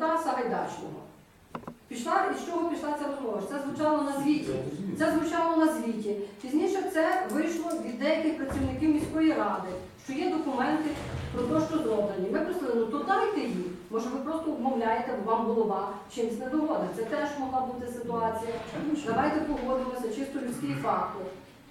Сагайдачного. Пішла, із чого пішла ця розмова? Це звучало на звіті. Це звучало на звіті. Пізніше це вийшло від деяких працівників міської ради, що є документи про те, що зроблені. Ми просили, ну то дайте їх. Може, ви просто вмовляєте, бо вам голова чимось не догодить. Це теж могла бути ситуація. Давайте погодимося, чисто людський фактор.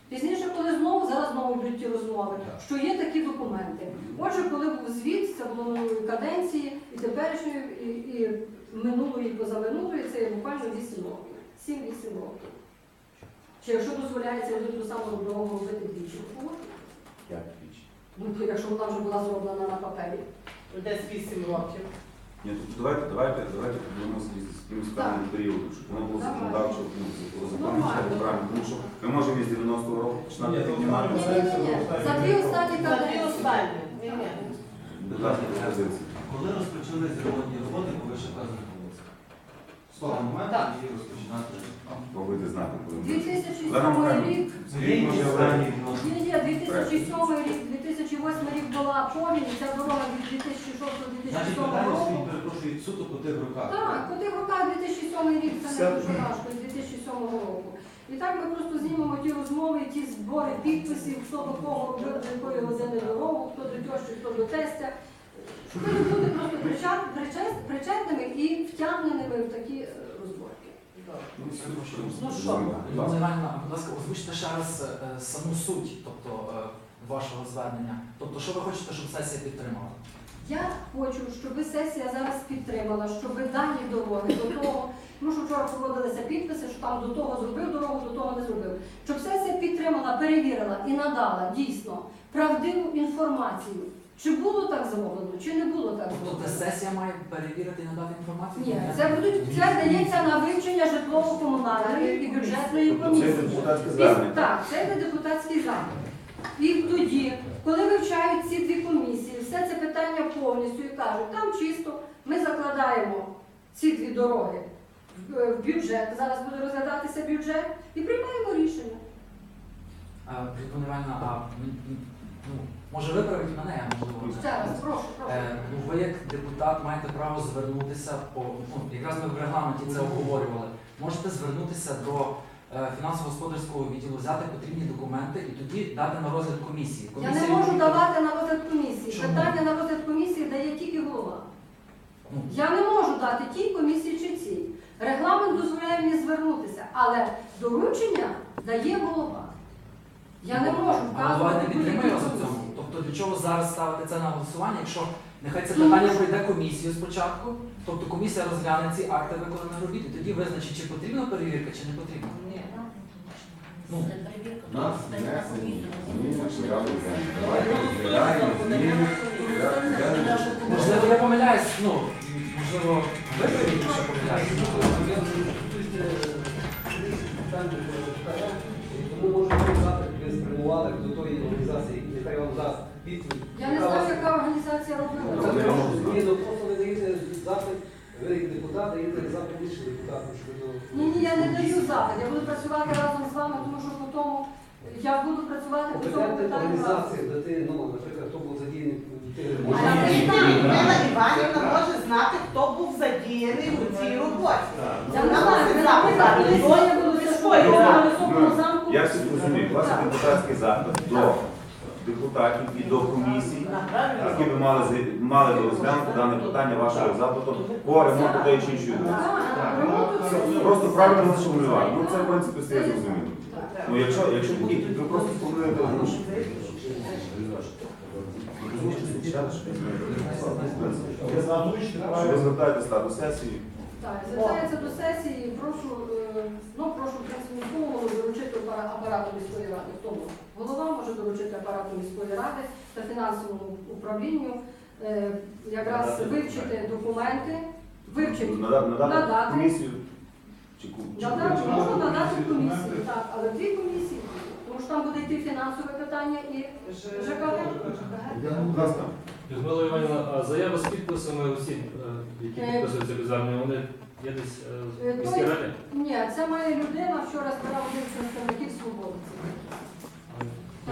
Пізніше, коли знову, зараз знову йдуть ті розмови, що є такі документи. Отже, коли був звіт, це було минулої каденції, і теперішньої, і, і минулої, і позаминулої, це є буквально 8 років. 7-8 років. Чи якщо дозволяється один ту саму дорогу робити двічі. Як двічі? Ну, якщо вона вже була зроблена на папері. Десь 8 років. Ні, тобто давайте, давайте, давайте подивимося з якимось певним періодом, щоб воно було законодавчо, ну, було законодавчо правильно. Тому що ми можемо із 90-го року починати Ні, піднімати. Ні, ні, ні. За дві останні останні. Ні, ні. Депутатські пропозиції. Коли розпочались ремонтні роботи, коли ще відбулося? З того моменту Так. її розпочинати. Повинні знати, коли ми. 2007 Олена Михайлівна, рік. Може, відношення. Ні, ні, 2007 рік, 2008 рік була повінь, і ця дорога від 2006-2007 Значить, питання року. стоїть, перепрошую, суто по тих роках. Так, по тих роках 2007 рік це не дуже важко, з 2007 року. І так ми просто знімемо ті розмови, ті збори підписів, хто до кого робив, до якої години дорогу, хто до тещі, хто до тестя. Люди бути просто причет- причет- причетними і втягненими в такі е, розборки. Ну що? Будь ласка. Іванівна, будь ласка, озвучте ще раз е, саму суть тобто, е, вашого звернення. Тобто, що ви хочете, щоб сесія підтримала? Я хочу, щоб сесія зараз підтримала, щоб дані дороги до того, тому що вчора проводилися підписи, що там до того зробив дорогу, до того не зробив. Щоб сесія підтримала, перевірила і надала дійсно правдиву інформацію. Чи було так зроблено, чи не було так Тобто сесія має перевірити і надати інформацію? Ні, це будуть це дається на вивчення житлово-комунальної і бюджетної Тобто Це комісії. депутатське І- звернення. Так, це йде депутатський запит. І тоді, коли вивчають ці дві комісії, все це питання повністю і кажуть, там чисто, ми закладаємо ці дві дороги в е, бюджет, зараз буде розглядатися бюджет, і приймаємо рішення. Пане Іванівна, а ну, може виправити мене, а можливо. Ще раз, прошу, прошу. Е, ну, ви як депутат маєте право звернутися по ну, якраз ми в регламенті це обговорювали. Можете звернутися до фінансово-господарського відділу, взяти потрібні документи і тоді дати на розгляд комісії. Я Комісія не можу відповідає- давати на розгляд комісії. Чому? Питання на розгляд комісії дає тільки голова. Ну, Я не можу дати тій комісії чи цій. Регламент дозволяє мені звернутися, але доручення дає голова. Я не можу А голова вказувати не підтримує вас цьому. Тобто для чого зараз ставити це на голосування, якщо нехай це питання пройде комісію спочатку, тобто комісія розгляне ці акти виконаних робіт і тоді визначить, чи потрібна перевірка, чи не потрібна. Ні. Ну, Нас внесені зміни в порядок денний. Давайте розглядаємо зміни в порядок денний. можливо, я помиляюсь, ну, можливо, ви більше помиляєтесь. Тому можна сказати, ви спрямували до тої організації, яка вам дасть відповідь. Я не знаю, яка організація робила. Це Я. Ні, ну просто ви даєте запит, ви як депутат, даєте запит іншим депутатам, що Ні, ні, я не даю запит. Я буду працювати разом з вами, тому що по тому я буду працювати по цьому компетентна питанню. разом. де ти, ну, наприклад, хто був задіяний А. Ірина Іванівна може знати, хто був задіяний у цій роботі. Я не Вона знаю, мусить ви запит наприклад, дати. колись виявилося, що Ой, в так. високому замку. Я всі розумію, власне депутатський запит до депутатів і до комісій, які би мали мали би розглянути дане питання вашого запиту по ремонту тої чи іншої вулиці. Просто правильно сформулювати. Ну це в принципі стає зрозуміло. Ну якщо, якщо ні, ви просто сформулюєте гроші. Ви звертаєтесь та, до сесії. Так, звертається до сесії, прошу, е, ну прошу в голову доручити апара- апарату міської ради. Хто може? Голова може доручити апарату міської ради та фінансовому управлінню е, якраз Надати вивчити документи, вивчити, Надати, надати Надати. комісію. Чи ку- чи надати, можна надати комісії, так, але дві комісії, тому що там буде йти фінансове питання і ЖКГ. Будь ласка. Людмила Іванівна, а заяви з підписами осіб, е, які Е, підписуються під звернення, вони є десь е, Е, в міській той- раді? Ні, це має людина, вчора збирав один з представників свободи.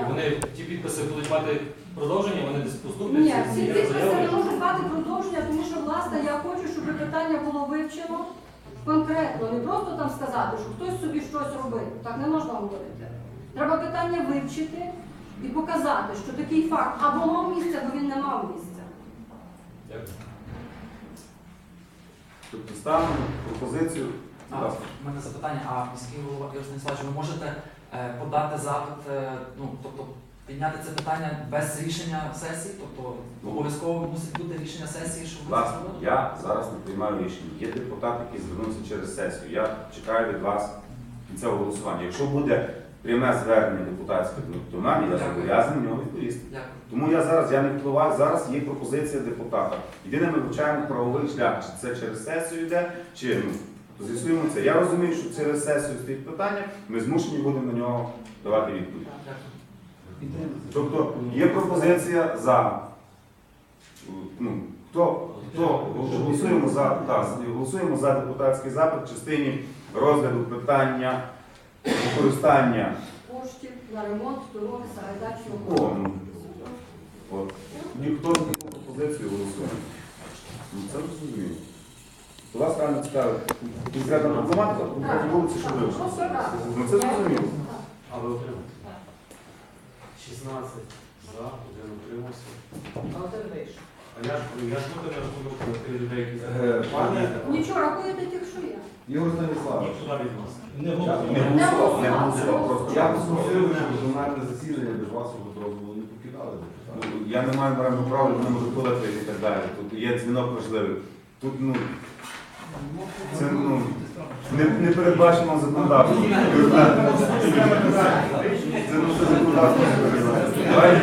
І вони ті підписи будуть мати продовження, вони десь поступлять. Ні, ці підписи не можуть мати продовження, тому що, власне, я хочу, щоб питання було вивчено конкретно, не просто там сказати, що хтось собі щось робив. Так не можна говорити. Треба питання вивчити і показати, що такий факт або мав місце, або він не мав місця. Дякую. Тобто ставимо пропозицію. У мене запитання, а міський голова Ігор Станіславович, ви можете подати запит, е, ну, тобто підняти це питання без рішення сесії? Тобто обов'язково мусить бути рішення сесії, щоб ви Власне, я зараз не приймаю рішення. Є депутат, який звернувся через сесію. Я чекаю від вас кінцевого голосування. Якщо буде пряме звернення депутатське до мене, я зобов'язаний нього відповісти. Дякую. Тому я зараз я не впливаю. Зараз є пропозиція депутата. Єдине, ми вивчаємо правовий шлях, чи це через сесію йде, чи ну, з'ясуємо це. Я розумію, що через сесію стоїть питання, ми змушені будемо на нього давати відповідь. Тобто є пропозиція за. Ну, хто, хто голосуємо за, так, голосуємо за депутатський запит в частині розгляду питання використання. Коштів на ремонт дороги Сагайдачного. ну. Ніхто за таку пропозицію голосує. Ну, це зрозуміло. То Вас реально цікавить конкретна проблематика, конкретні вулиці, що вивчити. Ну це зрозуміло. А ви 16 за, один утримався. А один вийшов. А я ж я ж буду на рахунок тих людей, які Е, пане Нічого, рахуєте тих, що є. Ігор Станіславович, Ніхто від нас. Не Не голосував, не голосував. голосував. Просто я попросив, щоб журнальне засідання без вашого дозволу не покидали. Ну, Я не маю морального права, не можу подати і так далі. Тут є дзвінок важливий. Тут ну, це ну, не, не передбачено законодавством. Це ну, все законодавство не передбачено. Давайте,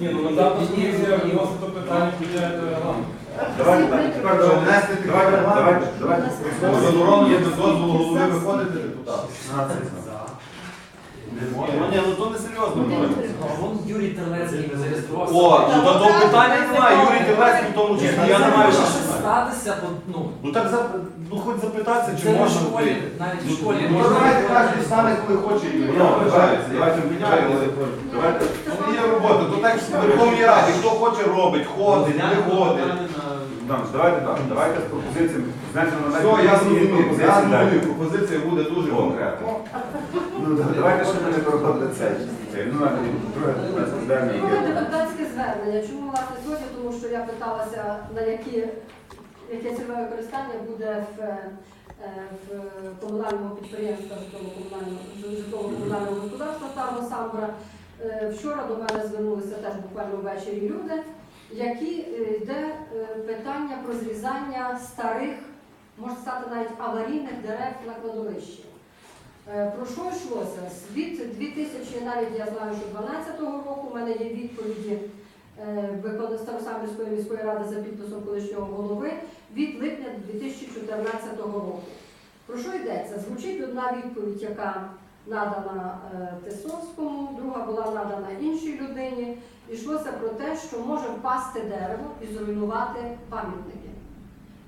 Ні, ну на завтра комісія вносить то питання, включає до регламенту. давайте так, тепер давайте, давайте, давайте, давайте. Заборонено без дозволу голови виходити депутати. 16. Ні, ну то не серйозно. А Вон Юрій Терлецький зареєструвався. О, ну то того питання немає. Юрій Терлецький в тому числі. Я не маю що статися, бо ну Ну так за- ну хоч запитатися, чи це в можна школі, навіть в школі. Ну, давайте кожен стане, коли хоче. Ну, я давайте, давайте. Ну, є робота, то так в Верховній Раді, хто хоче робить, ходить, не ходить. Богданович, давайте так, давайте з пропозиціями. Знаєте, на Все, я зрозумів, я зрозумів, пропозиція буде дуже конкретна. Ну, да, давайте ще ми не переходили цей. Цей, Ну, а, друге, друге звернення, депутатське звернення. Чому власне сьогодні? Тому що я питалася, на які, яке цільове використання буде в, е, в комунальному підприємстві житлово-комунального житлово-комунального господарства Тарго Самбра. Е, Вчора до мене звернулися теж буквально ввечері люди, які е, йде е, питання про зрізання старих, можна сказати, навіть аварійних дерев на кладовищі. Е, Про що йшлося? Від 2000, навіть я знаю, що 12-го року у мене є відповіді Старосамбірської міської ради за підписом колишнього голови від липня 2014 року. Про що йдеться? Звучить одна відповідь, яка надана Тисовському, друга була надана іншій людині. Йшлося про те, що може впасти дерево і зруйнувати пам'ятники.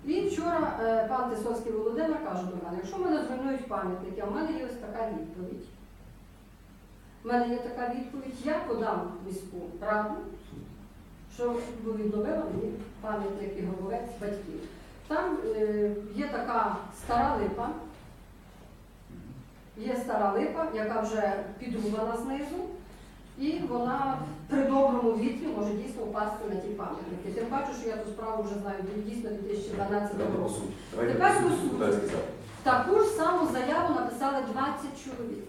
І вчора е, пан Тисовський Володимир каже до мене, якщо мене зруйнують пам'ятники, а в мене є ось така відповідь. У мене є така відповідь, я подам міську раду, що відновила мені пам'ятник і гробовець батьків. Там е, є така стара липа, є стара липа, яка вже підрубана знизу, і вона при доброму вітрі може дійсно впасти на ті пам'ятники. Тим паче, що я ту справу вже знаю дійсно 2012 року. Тепер по суті. Таку ж саму заяву написали 20 чоловік.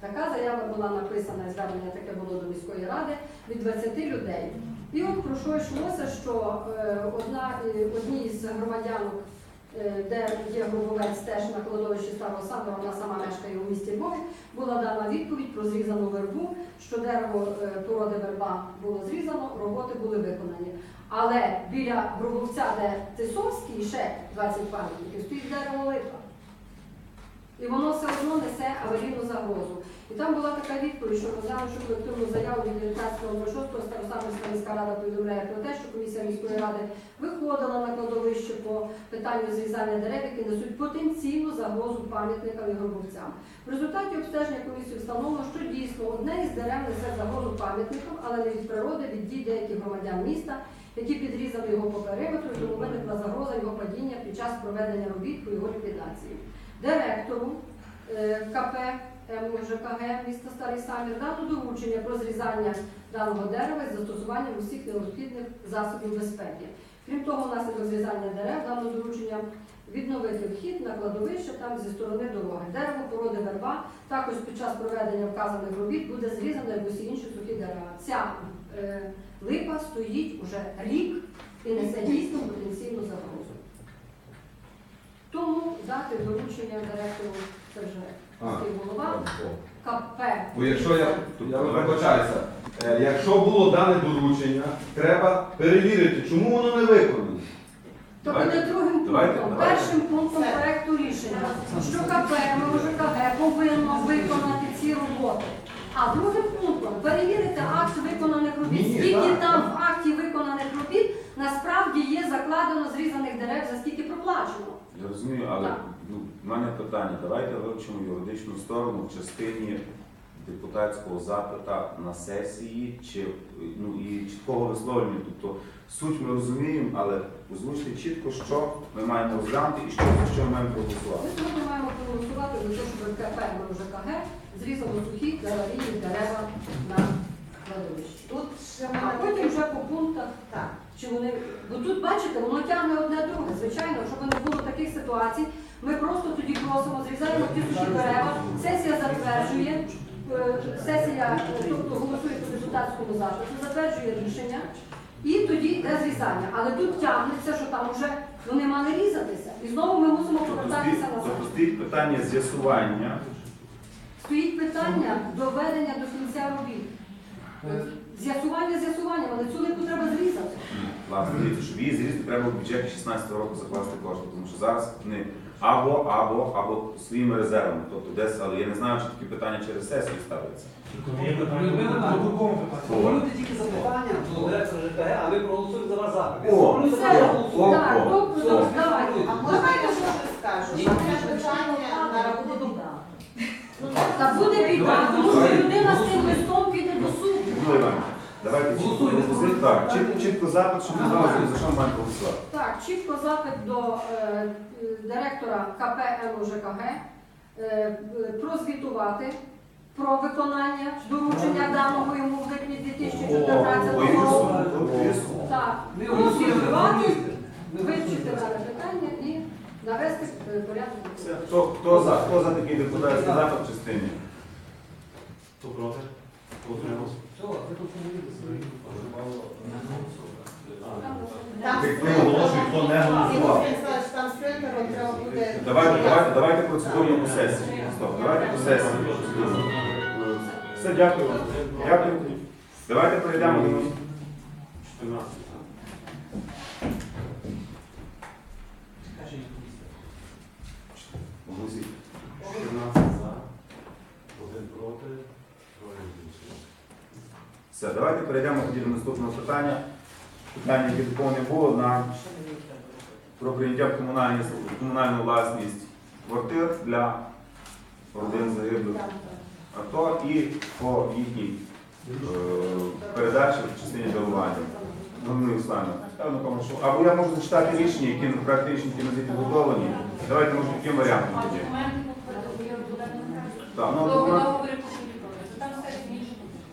Така заява була написана, і звернення таке було до міської ради від 20 людей. І от про що йшлося, що е, одна, е, одній з громадянок, де є Гробовець теж на кладовищі Старого Саду, вона сама мешкає у місті Львові, була дана відповідь про зрізану вербу, що дерево е, породи верба було зрізано, роботи були виконані. Але біля Гробовця, де Тисовський, ще 20 пам'ятників, стоїть дерево липа. І воно все одно несе аварійну загрозу. І там була така відповідь, що розглянувши колективну заяву від 19.06 Старосамівська міська рада повідомляє про те, що комісія міської ради виходила на кладовище по питанню зрізання дерев, які несуть потенційну загрозу пам'ятникам і гробовцям. В результаті обстеження комісії встановлено, що дійсно одне із дерев несе загрозу пам'ятникам, але не від природи, від дій деяких громадян міста, які підрізали його по периметру, тому виникла загроза його падіння під час проведення робіт по його ліквідації. Директору е, КП МЖКГ міста Старий Самір дано доручення про зрізання даного дерева із застосуванням усіх необхідних засобів безпеки. Крім того, внаслідок зрізання дерев дано доручення відновити вхід на кладовище там зі сторони дороги. Дерево породи верба також під час проведення вказаних робіт буде зрізано, як усі інші сухі дерева. Ця е, липа стоїть уже рік і несе дійсно потенційну загрозу. Тому дати доручення директору це вже міський голова. КП. Бо якщо я, я вибачаюся, е, якщо було дане доручення, треба перевірити, чому воно не виконано. То Давайте, другим давайте, пунктом. давайте. Першим пунктом проекту рішення, що КП МЖКГ повинно виконати ці роботи. А другим пунктом перевірити акт виконаних робіт. Ні, Скільки так, там так. в акті виконаних робіт насправді є закладено зрізаних дерев, за скільки проплачено. Я розумію, але Так. ну, в мене питання. Давайте вивчимо юридичну сторону в частині депутатського запита на сесії, чи ну і чіткого висловлення. Тобто суть ми розуміємо, але озвучте чітко, що ми маємо розглянути і що за що ми маємо проголосувати. Ми сьогодні маємо проголосувати за те, щоб КП МЖКГ зрізало сухі та дерева на кладовищі. Тут ще А потім вже по пунктах так. Чи вони, бо тут бачите, воно тягне одне друге. Звичайно, щоб не було таких ситуацій, ми просто тоді просимо, зрізаємо ті сухі дерева, сесія затверджує, е, сесія, е, тобто голосує по депутатському запиту, затверджує рішення, і тоді йде зрізання. Але тут тягнеться, що там вже вони мали різатися. І знову ми мусимо Тобто повертатися назад. Тобто стоїть питання з'ясування. Стоїть питання доведення до кінця робіт. Е, З'ясування але цю липу треба зрізати. Власне, дивіться, щоб її зрізати, треба в бюджеті 16 року закласти кошти, тому що зараз вони або, або, або своїми резервами. Тобто десь, але я не знаю, чи такі питання через сесію ставляться. Формулюйте тільки запитання до директора ЖКГ, а ми проголосуємо за ваш запит. О, Все, так, о, тобто, давайте. А можна я щось скажу? Що це питання на рахунок Та буде біда, тому що людина з цим листом піде до суду. Ну, Іван, давайте чітко Голосуємо. пропозицію. Так, чітко, чітко запит, щоб ми знали, за що ми маємо голосувати. Так, чітко запит до е, директора КП МОЖКГ е, прозвітувати про виконання доручення даного йому в липні 2014 О, року. Ісу. Так, Ми прозвітувати, Ми вивчити голосуємо. дане питання і навести е, порядок. Все. Хто, хто за? Хто за такий депутатський запит в частині? Хто проти? Хто утримався? Все, ви тут хто не голосував. Станіславович, Там треба буде. Давайте, давайте, давайте процедурно по сесії. Стоп, давайте по сесії. Все, дякую. Дякую. Давайте перейдемо до 14. Голосіть. 14 за, один проти. Все, давайте перейдемо тоді до наступного питання. Питання, яке не було, на про прийняття в комунальні, комунальну власність квартир для родин загиблих АТО і по їхній е, передачі в частині дарування. Ну, певно, кому що. Або я можу зачитати рішення, які проект рішення, підготовлені. Давайте може таким варіантом. Так, ну,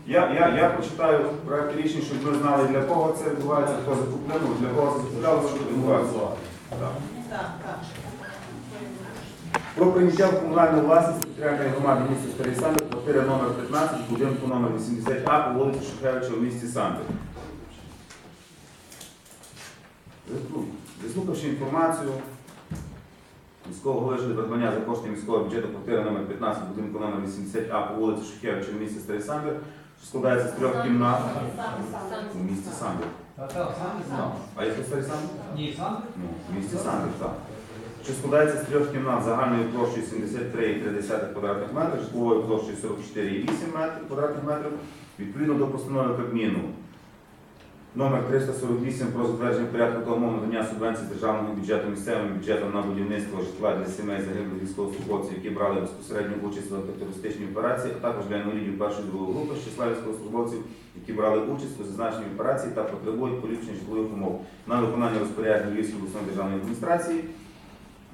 я, я, я прочитаю проект рішення, щоб ви знали, для кого це відбувається, хто закупляв, для кого закупляло, що відбувається. Так. Про прийняття в комунальну власність територіальної громади міста Старий Самбір, квартира номер 15, будинку номер 80А по вулиці Шухевича у місті Самбір. Заслухавши інформацію міського голови придбання за кошти міського бюджету квартира номер 15, будинку номер 80А по вулиці Шухевича у місті Старий Самбір, складається з трьох кімнат у місті Самбір. А є тут Старий Самбір? Ні, сам. Ну, в місті Самбір, так. що складається з трьох кімнат загальною площею 73,3 квадратних метрів, житловою площею 44,8 квадратних метрів, відповідно до постанови Кабміну номер 348 про затвердження порядку та умов надання субвенцій з державного бюджету місцевим бюджетом на будівництво житла для сімей загиблих військовослужбовців, які брали безпосередню участь в антитерористичній операції, а також для інвалідів першої другої групи з числа військовослужбовців, які брали участь у зазначеній операції та потребують поліпшення житлових умов. На виконання розпоряджень Львівської обласної державної адміністрації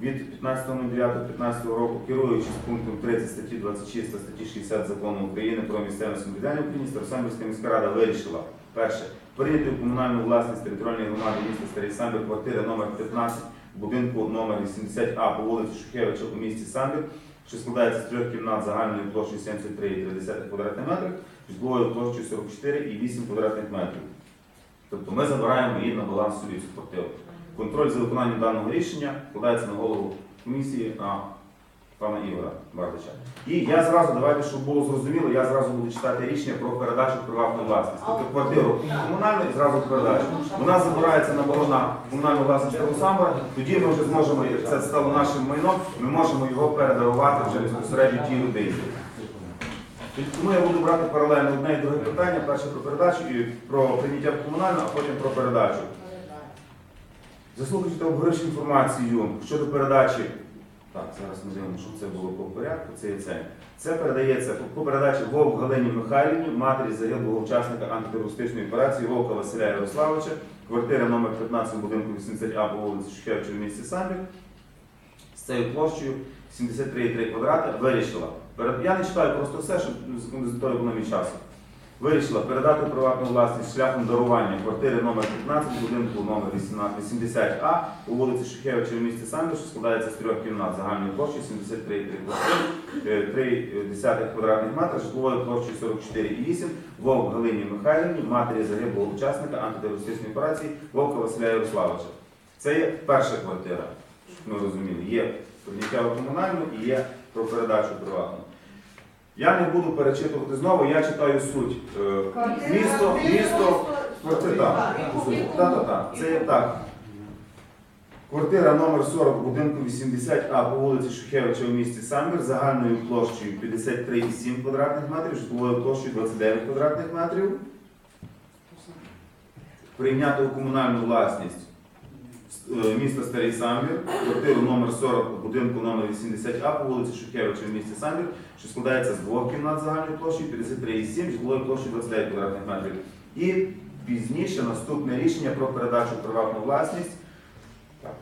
від 15.09.15 року, керуючись пунктом 30 статті 26 та статті 60 закону України про місцеве самоврядування України, Старосамбірська міська рада вирішила перше прийняти в комунальну власність територіальної громади міста Старий Самбір квартири номер 15 будинку номер 80А по вулиці Шухевича у місті Самбір, що складається з трьох кімнат загальною площею 73,3 квадратних метрів, житловою площею 44,8 квадратних метрів. Тобто ми забираємо її на баланс собі цю квартиру. Контроль за виконанням даного рішення складається на голову комісії пана Ігора Бардича. І я зразу, давайте, щоб було зрозуміло, я зразу буду читати рішення про передачу в приватну власність. Тобто квартиру комунальну і зразу передачу. Вона забирається на балон на комунальну власність Старосамбра, тоді ми вже зможемо, як це стало нашим майном, ми можемо його передарувати вже безпосередньо тій людині. Тому я буду брати паралельно одне і друге питання, перше про передачу і про прийняття в комунальну, а потім про передачу. Заслухайте обговоривши інформацію щодо передачі. Так, зараз ми дивимося, щоб це було по порядку. Це і це. Це передається по передачі Вовк Галині Михайлівні, матері загиблого учасника антитерористичної операції Вовка Василя Ярославовича, квартира номер 15 будинку 80А по вулиці Шухевича в місті Самбір з цією площею 73,3 квадрати вирішила. Я не читаю просто все, щоб з того економії часу. Вирішила передати приватну власність шляхом дарування квартири номер 15 будинку номер 80 а у вулиці Шухевича в місті Самбір, що складається з трьох кімнат загальною площею 73,3 квартири, 3 квадратних метра, житловою площею 44,8 Вовк Галині Михайлівні, матері загиблого учасника антитерористичної операції Вовка Василя Ярославовича. Це є перша квартира, ми розуміли. Є прийняття комунальну і є про передачу приватну. Я не буду перечитувати знову, я читаю суть. Е, Місто, місто, квартира. Це є так. Квартира номер 40 будинку 80А по вулиці Шухевича у місті Самбір загальною площею 53,7 квадратних метрів, житловою площею 29 квадратних метрів. Прийняти у комунальну власність міста Старий Самбір, квартиру номер 40 будинку номер 80А по вулиці Шухевича в місті Самбір, що складається з двох кімнат загальної площі 53,7, житлової площі 29 квадратних метрів. І пізніше наступне рішення про передачу приватну власність. Так,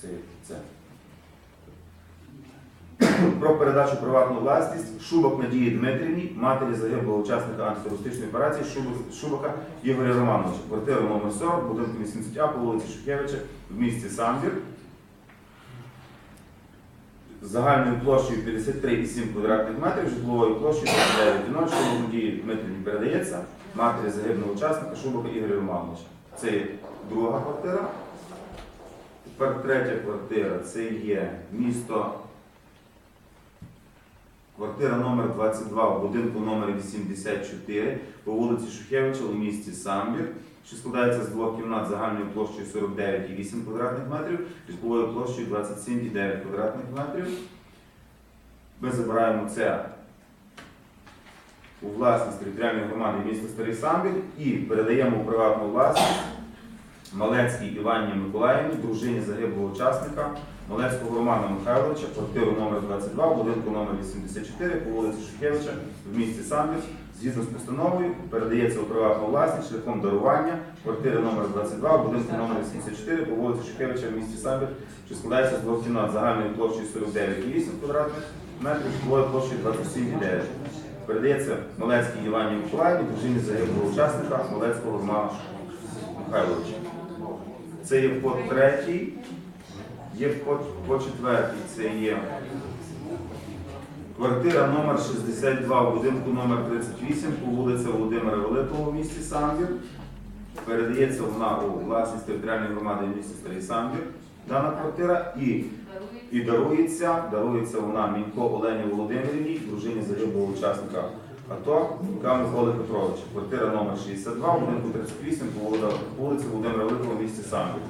це, це. Про передачу приватну власність Шубок Надії Дмитрівні, матері загиблого учасника антитерористичної операції Шубака Ігоря Романовича. Квартира номер 40, будинку 80А по вулиці Шухевича в місті Самбір. Загальною площею 53,7 квадратних метрів, житловою площею 39,0, Шубок Надії Дмитрівні передається матері загиблого учасника Шубака Ігоря Романовича. Це є друга квартира. Тепер третя квартира це є місто. Квартира номер 22 в будинку номер 84 по вулиці Шухевича у місті Самбір, що складається з двох кімнат загальною площею 49,8 квадратних метрів, житловою площею 27,9 квадратних метрів. Ми забираємо це у власність територіальної громади міста Старий Самбір і передаємо у приватну власність Малецькій Іванні Миколаївні, дружині загиблого учасника Малецького Романа Михайловича, квартиру номер 22, в будинку номер 84 по вулиці Шухевича в місті Самбір. Згідно з постановою передається у приватну власність шляхом дарування квартири номер 22, в будинку номер 84 по вулиці Шухевича в місті Самбір, що складається з двох кімнат загальною площею 49,8 квадратних метрів, житловою площею 27,9. Передається Малецькій Івані Миколаївні, дружині загиблого учасника Малецького Романа Михайловича. Це є по третій, є по, четвертій, це є квартира номер 62 в будинку номер 38 по вулиці Володимира Великого в місті Самбір. Передається вона у власність територіальної громади в місті Старий Самбір. Дана квартира і, і дарується, дарується вона Мінько Олені Володимирівні, дружині загиблого учасника АТО Миколи Петровича. Квартира номер 62 в будинку 38 по вулиці Володимира Великого в місті Самбір.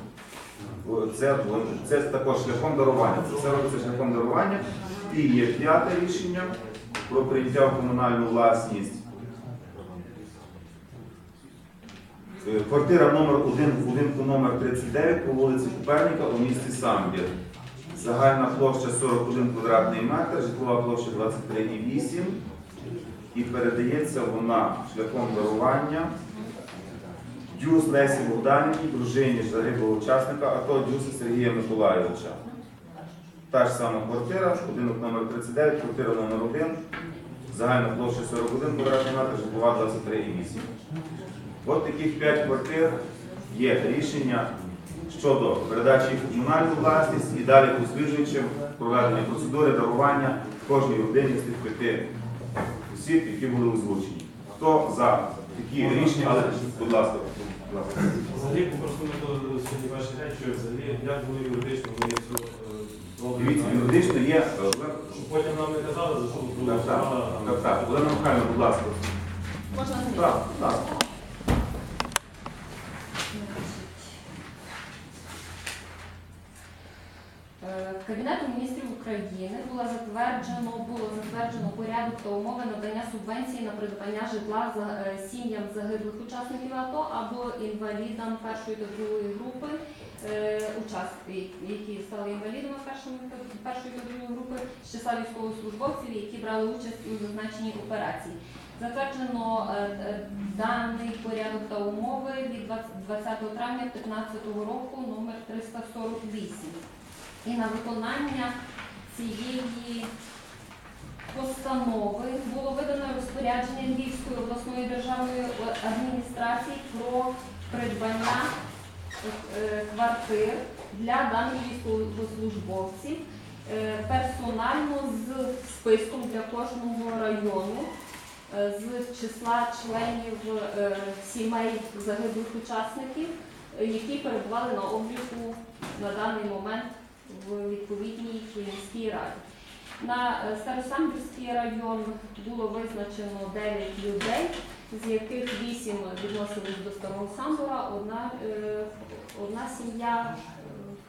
Це, це також шляхом дарування. Це все робиться шляхом дарування. І є п'яте рішення про прийняття в комунальну власність. Е, Квартира номер 1 в будинку номер 39 по вулиці Куперника у місті Самбір. Загальна площа 41 квадратний метр, житлова площа 23,8 і передається вона шляхом дарування Дюс Лесі Богданівні, дружині загиблого учасника АТО Дюса Сергія Миколайовича. Та ж сама квартира, будинок номер 39, квартира номер 1, загальна площа 41 квадратний метр, житлова 23,8. От таких 5 квартир є рішення щодо передачі їх у комунальну власність і далі послідуючим проведення процедури дарування кожній родині з тих п'яти осіб, які були озвучені. Хто за такі рішення, але будь ласка. Взагалі, просто ми то сьогодні ваші речі, що взагалі, як було юридично, ми цю е, Дивіться, юридично є. е, Щоб потім нам не казали, за що ви Так, так, так. Олена Михайловна, будь ласка. Можна Так, так. Е, Кабінетом міністрів України було затверджено, було затверджено порядок та умови надання субвенції на придбання житла за е, сім'ям загиблих учасників АТО або інвалідам першої та другої групи, е, учасників, які стали інвалідами першої, та- другої групи з числа військовослужбовців, які брали участь у зазначеній операції. Затверджено е, е, даний порядок та умови від 20 20 травня 2015 року номер 348. І на виконання цієї постанови було видано розпорядження Львівської обласної державної адміністрації про придбання е, квартир для даних військовослужбовців е, персонально з списком для кожного району е, з числа членів сімей загиблих учасників, які перебували на обліку на даний момент в відповідній міській раді. На е, Старосамбірський район було визначено 9 людей, з яких 8 відносились до Старого Самбора, одна, е, одна сім'я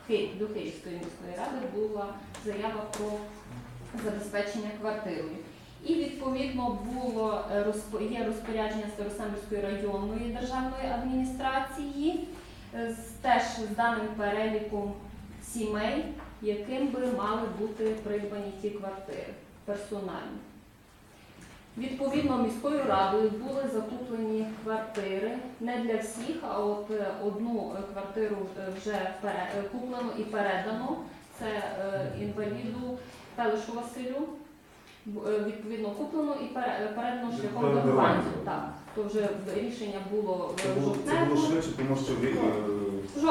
е, до Київської міської ради була заява про забезпечення квартирою. І відповідно було є розпорядження Старосамбірської районної державної адміністрації з теж з даним переліком сімей, яким би мали бути придбані ті квартири персонально. Відповідно, міською радою були закуплені квартири не для всіх, а от е, одну квартиру е, вже е, куплено і передано. Це інваліду Пелишу Василю. Відповідно, куплено і передано шляхом дарування. Так, то вже рішення було в це було швидше, тому що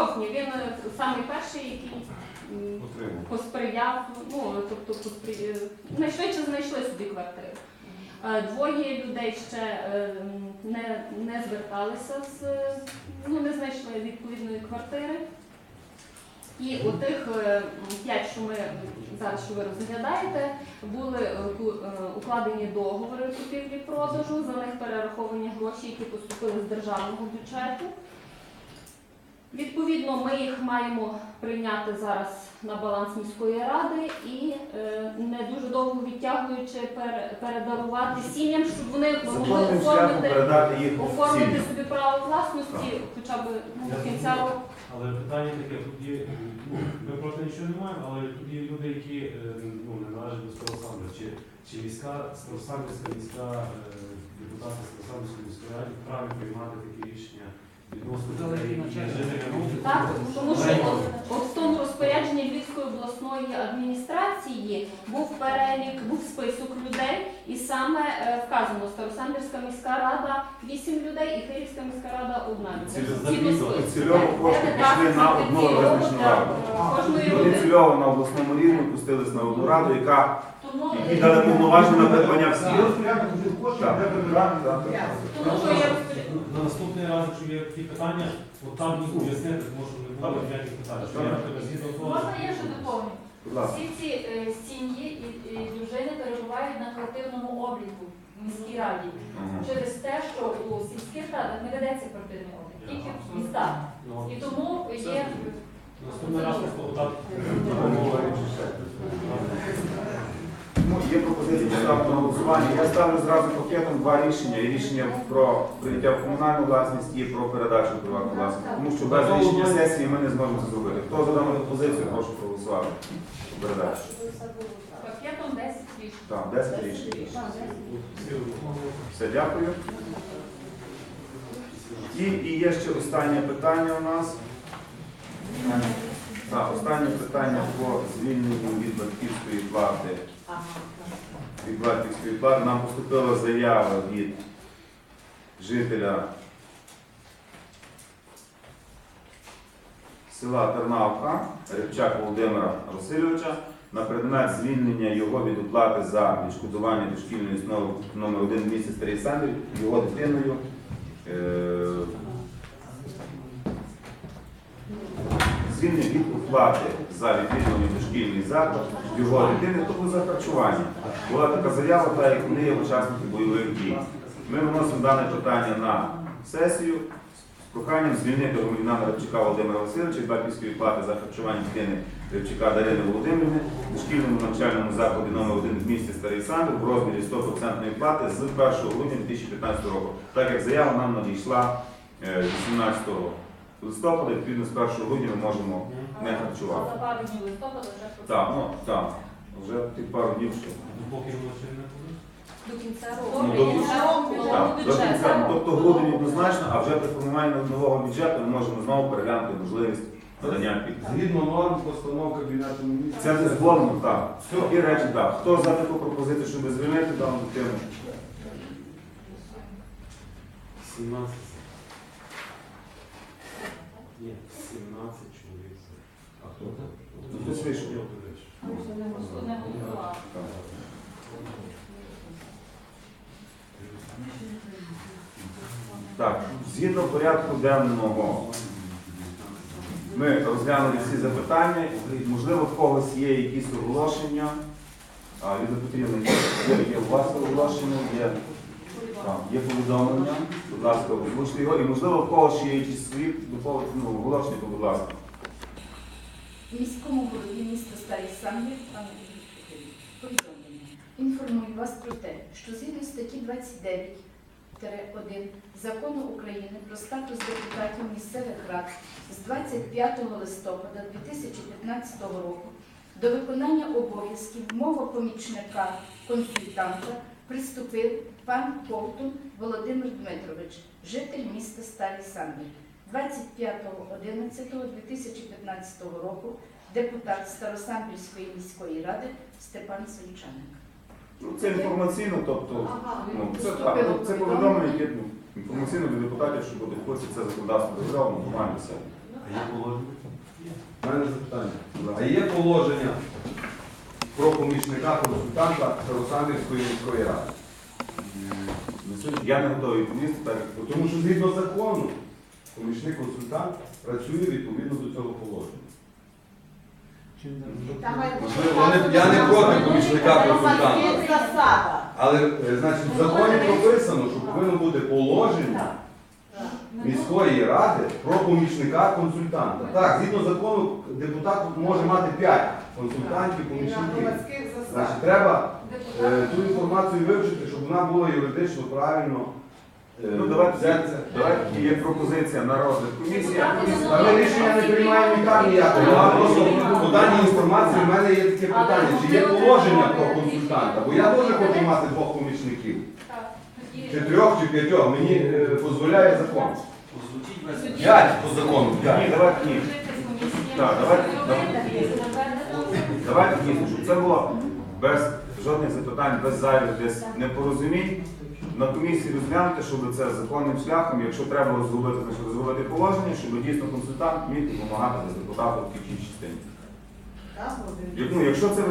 жовтні він е, самий перший, який посприяв, ну тобто поспри... е, найшвидше знайшли собі квартиру. Е, Двоє людей ще не, не зверталися з ну не знайшли відповідної квартири. І у тих п'ять, що ми зараз що ви розглядаєте, були укладені договори купівлі-продажу, за них перераховані гроші, які поступили з державного бюджету. Відповідно, ми їх маємо прийняти зараз на баланс міської ради і е, не дуже довго відтягуючи пере- передарувати сім'ям, щоб вони могли Законним шляхом оформити, передати їх оформити сім'ям. собі право власності, хоча б ну, до кінця року. Але питання таке, тут є, ну, ми проти нічого не маємо, але тут є люди, які е, ну, не належать до Старосамбра. Чи, чи міська, Старосамбірська міська е, депутати Старосамбірської міської ради вправі приймати такі рішення Так, тому що от, от в тому розпорядженні Львівської обласної адміністрації був перелік, був список людей, і саме е, вказано Старосамбірська міська рада 8 людей і Київська міська рада одна людина. І списку. цільово кошти пішли на одну цільово раду. Кожної Вони людини. цільово на обласному рівні пустились на одну раду, яка дали повноваження на придбання всіх. Тому що є розпорядження. На наступний раз, якщо є такі питання, от там будуть пояснити, тому що не було ніяких питань. Що я, згідно того, Можна я ще доповню? Будь ласка. Всі ці е, сім'ї і, і дружини перебувають на квартирному обліку в міській раді Ага. через те, що у сільських радах не ведеться квартирний облік, тільки в містах. ну, І тому є Наступний раз просто отак. Є пропозиція поставити на голосування. Я ставлю зразу пакетом два рішення. І рішення про прийняття в комунальну власність і про передачу в приватну власність. Тому що без рішення сесії ми не зможемо це зробити. Хто за дану пропозицію, прошу проголосувати. Передачу. Пакетом 10 рішень. Так, 10 рішень. Все, дякую. І, і є ще останнє питання у нас. Так, останнє питання по звільненню від батьківської плати. Від батьківської плати нам поступила заява від жителя села Тернавка Рибчак Володимира Васильовича на предмет звільнення його від оплати за відшкодування дошкільної основи номер 1 в місті Старий Сандр його дитиною. Е, оплати за відвідування дошкільний заклад його дитини, тобто за харчування. Була така заява, та як вони є учасники бойових дій. Ми виносимо дане питання на сесію з проханням звільнити громадянина Рибчака Володимира Васильовича від батьківської плати за харчування дитини Рибчака Дарини Володимирівни в дошкільному навчальному закладі номер 1 в місті Старий Сандр в розмірі 100% плати з 1 грудня 2015 року, так як заява нам надійшла е, 18 листопада, відповідно з 1 грудня ми можемо не харчувати. За пару днів листопада вже Так, ну так, вже тих пару днів, що. Поки воно ще не буде. До кінця Ну, року. до кінця року, року. Так, до кінця, тобто грудень однозначно, а вже при формуванні нового бюджету ми можемо знову переглянути можливість надання під. Згідно норм постанов Кабінету міністрів. Це дозволено, так. Такі речі, так. Хто за таку пропозицію, щоб звільнити дану дитину? 17. Ні, 17 чоловік. А хто це? Ну, Так, згідно порядку денного, ми розглянули всі запитання. Можливо, в когось є якісь оголошення. А, Ліда Петрівна, є, у вас оголошення, є, так, є повідомлення. Будь ласка, озвучте його. І можливо, в когось є якісь свої ну, оголошення, то будь ласка. Міському голові міста Старий Самбір, пане повідомлення. Інформую вас про те, що згідно статті 29-1 Закону України про статус депутатів місцевих рад з 25 листопада 2015 року до виконання обов'язків мого помічника консультанта приступив пан Ковтун Володимир Дмитрович, житель міста Старий Самбір. 25.11.2015 року депутат Старосамбірської міської ради Степан Сончаник. Ну, це інформаційно, тобто, Ага. ну, це, так, ну, це повідомлення, яке ну, інформаційно для депутатів, щоб хоче це законодавство державно, нормально все. А є положення? У мене запитання. А є положення про помічника консультанта Старосамбірської міської ради? Я не готовий відповісти, так як Тому що згідно закону помічник консультант працює відповідно до цього положення. Можливо, вони- я не проти помічника консультанта. засада. Але е, значить, в законі прописано, що повинно бути положення міської ради про помічника консультанта. Так, згідно закону, депутат може мати 5 консультантів, на помічників. громадських. Значить, треба е, ту інформацію вивчити, щоб вона була юридично правильно. Е, Ну, давайте, взяться. давайте є пропозиція на розгляд комісії. а комісія- А ми рішення не приймаємо ніяк ніякого. Я просто по даній інформації в мене є таке питання, чи є положення про консультанта, бо я теж хочу мати двох помічників. Чи трьох, чи п'ятьох. Мені е, дозволяє закон. П'ять по закону. П'ять. Ні, давайте ні. Так, давайте, Давайте дійсно, щоб це було без жодних запитань, без зайвих десь непорозумінь. На комісії розглянути, щоб це законним шляхом, якщо треба розробити, значить розробити положення, щоб дійсно консультант міг допомагати депутату в тій частині. Як- Ну, якщо це